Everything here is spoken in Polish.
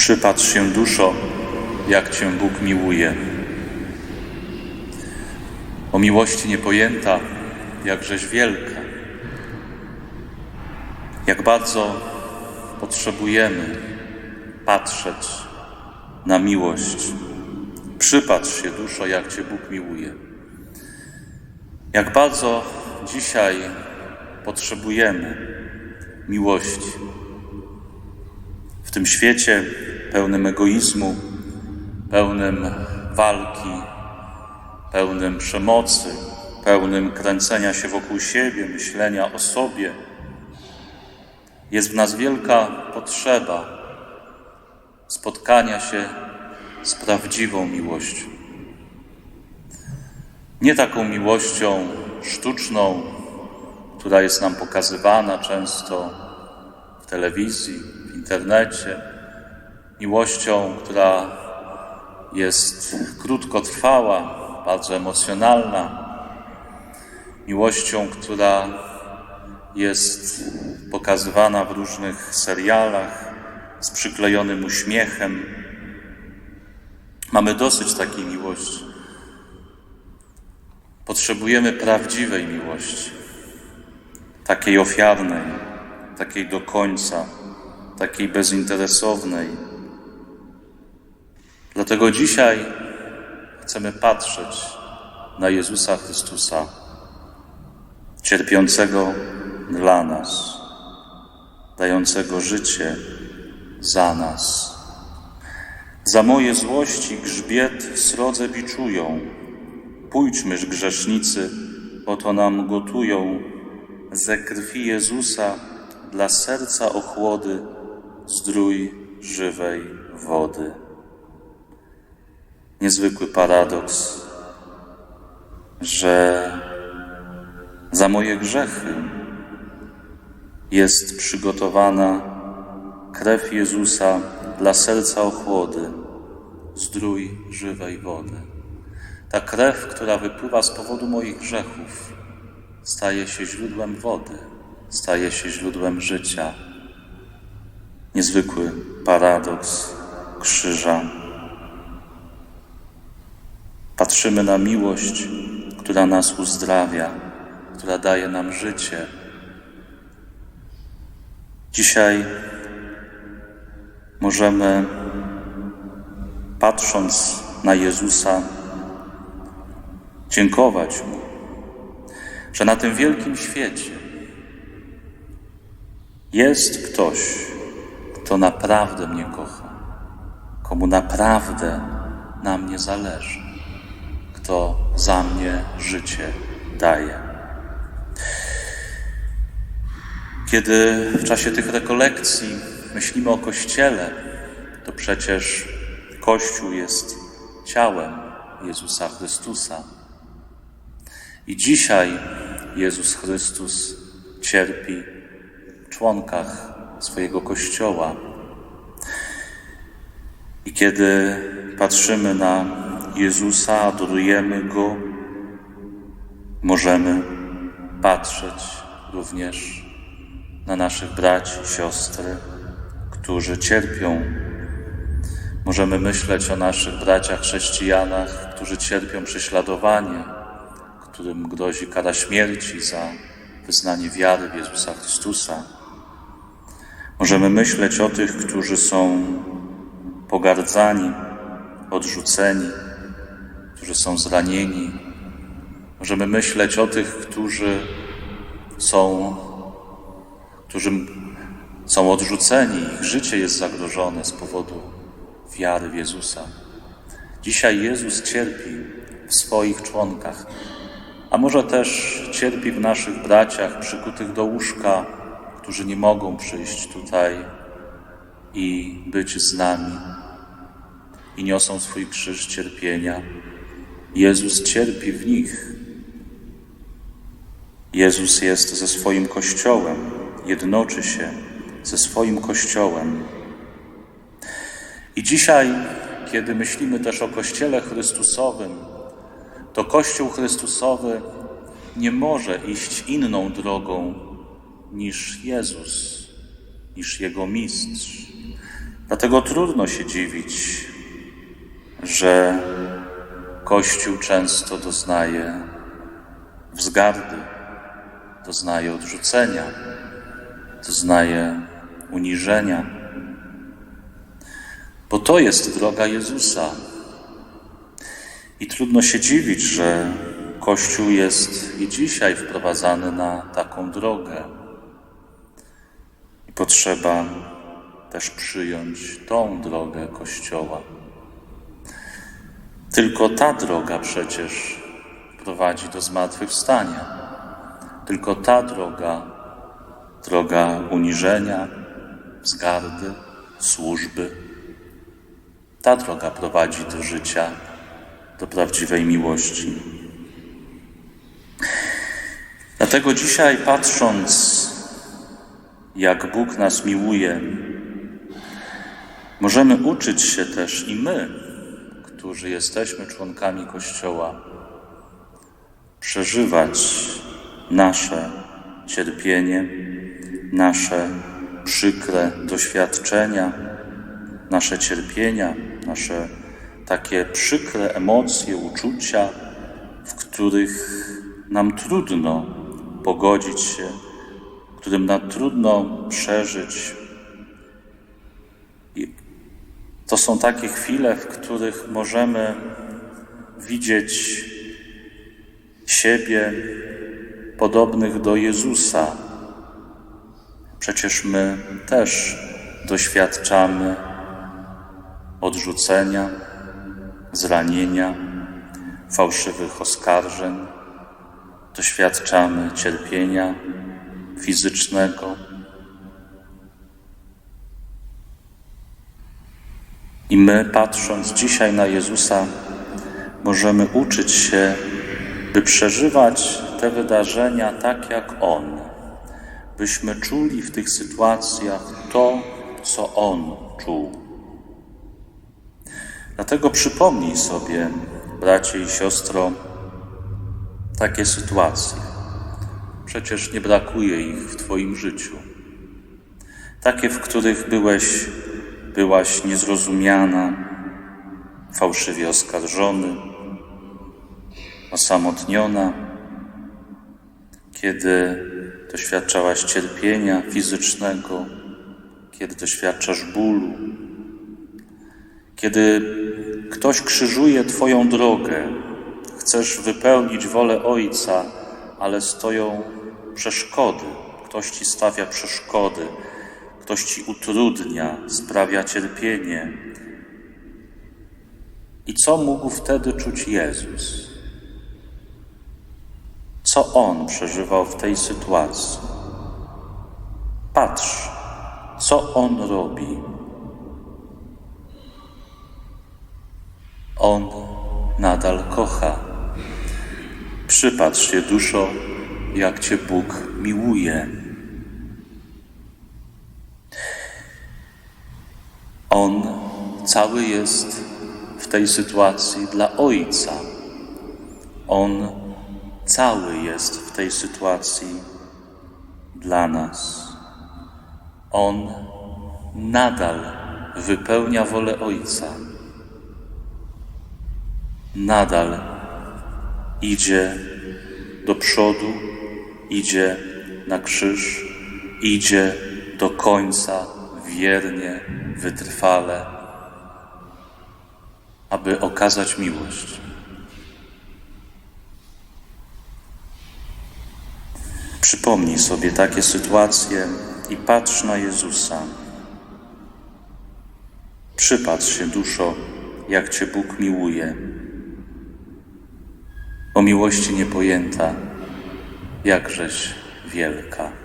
Przypatrz się duszo, jak Cię Bóg miłuje. O miłości niepojęta, jakżeś wielka. Jak bardzo potrzebujemy patrzeć na miłość. Przypatrz się duszo, jak Cię Bóg miłuje. Jak bardzo dzisiaj potrzebujemy miłości. W tym świecie pełnym egoizmu, pełnym walki, pełnym przemocy, pełnym kręcenia się wokół siebie, myślenia o sobie, jest w nas wielka potrzeba spotkania się z prawdziwą miłością. Nie taką miłością sztuczną, która jest nam pokazywana często w telewizji, w internecie, miłością, która jest krótkotrwała, bardzo emocjonalna, miłością, która jest pokazywana w różnych serialach z przyklejonym uśmiechem. Mamy dosyć takiej miłości. Potrzebujemy prawdziwej miłości, takiej ofiarnej, takiej do końca, takiej bezinteresownej. Dlatego dzisiaj chcemy patrzeć na Jezusa Chrystusa, cierpiącego dla nas, dającego życie za nas. Za moje złości grzbiet srodze biczują. Pójdźmyż grzesznicy, oto nam gotują ze krwi Jezusa dla serca ochłody zdrój żywej wody. Niezwykły paradoks, że za moje grzechy jest przygotowana krew Jezusa dla serca ochłody, zdrój żywej wody. Ta krew, która wypływa z powodu moich grzechów, staje się źródłem wody, staje się źródłem życia. Niezwykły paradoks krzyża. Patrzymy na miłość, która nas uzdrawia, która daje nam życie. Dzisiaj możemy, patrząc na Jezusa, dziękować Mu, że na tym wielkim świecie jest ktoś, kto naprawdę mnie kocha, komu naprawdę na mnie zależy, kto za mnie życie daje. Kiedy w czasie tych rekolekcji myślimy o Kościele, to przecież Kościół jest ciałem Jezusa Chrystusa. I dzisiaj Jezus Chrystus cierpi w członkach swojego Kościoła. I kiedy patrzymy na Jezusa, adorujemy Go, możemy patrzeć również na naszych braci siostry, którzy cierpią. Możemy myśleć o naszych braciach chrześcijanach, którzy cierpią prześladowanie, którym grozi kara śmierci za wyznanie wiary w Jezusa Chrystusa. Możemy myśleć o tych, którzy są pogardzani, odrzuceni, którzy są zranieni. Możemy myśleć o tych, którzy są, którzy są odrzuceni, ich życie jest zagrożone z powodu wiary w Jezusa. Dzisiaj Jezus cierpi w swoich członkach, a może też cierpi w naszych braciach przykutych do łóżka, którzy nie mogą przyjść tutaj i być z nami i niosą swój krzyż cierpienia. Jezus cierpi w nich. Jezus jest ze swoim Kościołem, jednoczy się ze swoim Kościołem. I dzisiaj, kiedy myślimy też o Kościele Chrystusowym, to Kościół Chrystusowy nie może iść inną drogą niż Jezus, niż Jego mistrz. Dlatego trudno się dziwić, że Kościół często doznaje wzgardy, doznaje odrzucenia, doznaje uniżenia, bo to jest droga Jezusa. I trudno się dziwić, że Kościół jest i dzisiaj wprowadzany na taką drogę. I potrzeba też przyjąć tą drogę Kościoła. Tylko ta droga przecież prowadzi do zmartwychwstania. Tylko ta droga, droga uniżenia, wzgardy, służby, ta droga prowadzi do życia, do prawdziwej miłości. Dlatego dzisiaj, patrząc, jak Bóg nas miłuje, możemy uczyć się też i my, którzy jesteśmy członkami Kościoła, przeżywać nasze cierpienie, nasze przykre doświadczenia, nasze cierpienia, nasze takie przykre emocje, uczucia, w których nam trudno pogodzić się, którym nam trudno przeżyć. I to są takie chwile, w których możemy widzieć siebie podobnych do Jezusa. Przecież my też doświadczamy odrzucenia, zranienia, fałszywych oskarżeń, doświadczamy cierpienia fizycznego. I my, patrząc dzisiaj na Jezusa, możemy uczyć się, by przeżywać te wydarzenia tak jak On, byśmy czuli w tych sytuacjach to, co On czuł. Dlatego przypomnij sobie, bracie i siostro, takie sytuacje. Przecież nie brakuje ich w Twoim życiu. Takie, w których byłeś, byłaś niezrozumiana, fałszywie oskarżony, osamotniona, kiedy doświadczałaś cierpienia fizycznego, kiedy doświadczasz bólu, kiedy ktoś krzyżuje Twoją drogę, chcesz wypełnić wolę Ojca, ale stoją przeszkody, ktoś Ci stawia przeszkody, ktoś Ci utrudnia, sprawia cierpienie. I co mógł wtedy czuć Jezus? Co On przeżywał w tej sytuacji? Patrz, co On robi. On nadal kocha. Przypatrz się, duszo, jak Cię Bóg miłuje. On cały jest w tej sytuacji dla Ojca. On cały jest w tej sytuacji dla nas. On nadal wypełnia wolę Ojca nadal idzie do przodu, idzie na krzyż, idzie do końca wiernie, wytrwale, aby okazać miłość. Przypomnij sobie takie sytuacje i patrz na Jezusa. Przypatrz się, duszo, jak Cię Bóg miłuje o miłości niepojęta, jakżeś wielka.